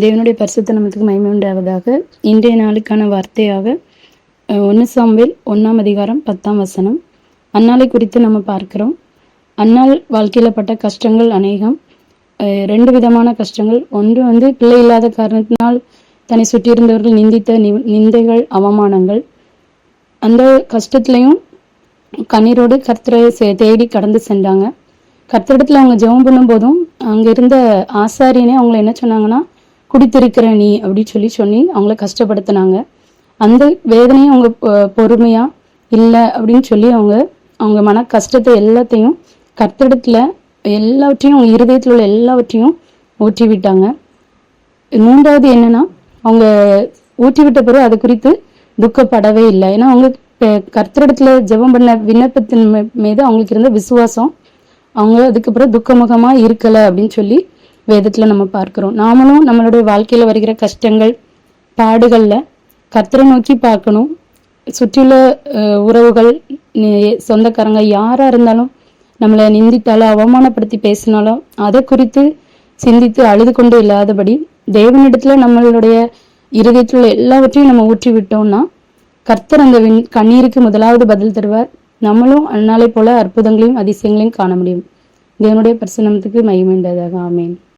தேவனுடைய பரிசுத்த நமத்துக்கு மகிமை உண்டாவதாக. இன்றைய நாளுக்கான வார்த்தையாக ஒன்று சாம்பேல் ஒன்றாம் அதிகாரம் பத்தாம் வசனம். அன்னாலை குறித்து நம்ம பார்க்கிறோம். அன்னால் வாழ்க்கையில் பட்ட கஷ்டங்கள் அநேகம். ரெண்டு விதமான கஷ்டங்கள். ஒன்று வந்து பிள்ளை இல்லாத காரணத்தினால் தன்னை சுற்றியிருந்தவர்கள் நிந்தித்த நி- நிந்தைகள் அவமானங்கள். அந்த கஷ்டத்துலையும் கண்ணீரோடு கர்த்தரை தேடி கடந்து சென்றாங்க. கர்த்தரிடத்துல அவங்க ஜெபம் பண்ணும்போதும் அங்க இருந்த ஆசாரியனே அவங்களை என்ன சொன்னாங்கன்னா குடித்திருக்கிற நீ அப்படின்னு சொல்லி சொல்லி அவங்கள கஷ்டப்படுத்தினாங்க. அந்த வேதனையும் அவங்க பொ- பொறுமையா இல்லை அப்படின்னு சொல்லி அவங்க அவங்க மன கஷ்டத்தை எல்லாத்தையும் கர்த்தரிடத்துல எல்லாவற்றையும் அவங்க இருதயத்தில் உள்ள எல்லாவற்றையும் ஊற்றி விட்டாங்க மூன்றாவது என்னன்னா அவங்க ஊற்றி விட்ட பிறகு அது குறித்து துக்கப்படவே இல்லை. ஏன்னா அவங்க கர்த்தரிடத்துல ஜெபம் பண்ண விண்ணப்பத்தின் மீது அவங்களுக்கு இருந்த விசுவாசம் அவங்க அதுக்கப்புறம் துக்கமுகமா இருக்கல அப்படின்னு சொல்லி வேதத்தில் நம்ம பார்க்கிறோம். நாமளும் நம்மளுடைய வாழ்க்கையில வருகிற கஷ்டங்கள் பாடுகளில் கர்த்தரை நோக்கி பார்க்கணும். சுற்றியுள்ள உறவுகள் சொந்தக்காரங்க யாராக இருந்தாலும் நம்மளை நிந்தித்தாலும் அவமானப்படுத்தி பேசினாலும் அதை குறித்து சிந்தித்து அழுது கொண்டு இல்லாதபடி தேவனிடத்தில் நம்மளுடைய இருதயத்தில் உள்ள எல்லாவற்றையும் நம்ம ஊற்றி விட்டோம்னா கர்த்தர் அந்த விண்- கண்ணீருக்கு முதலாவது பதில் தருவார். நம்மளும் அந்நாளை போல அற்புதங்களையும் அதிசயங்களையும் காண முடியும். தேவனுடைய பிரசன்னத்துக்கு மகிமைண்டதாக ஆமேன்.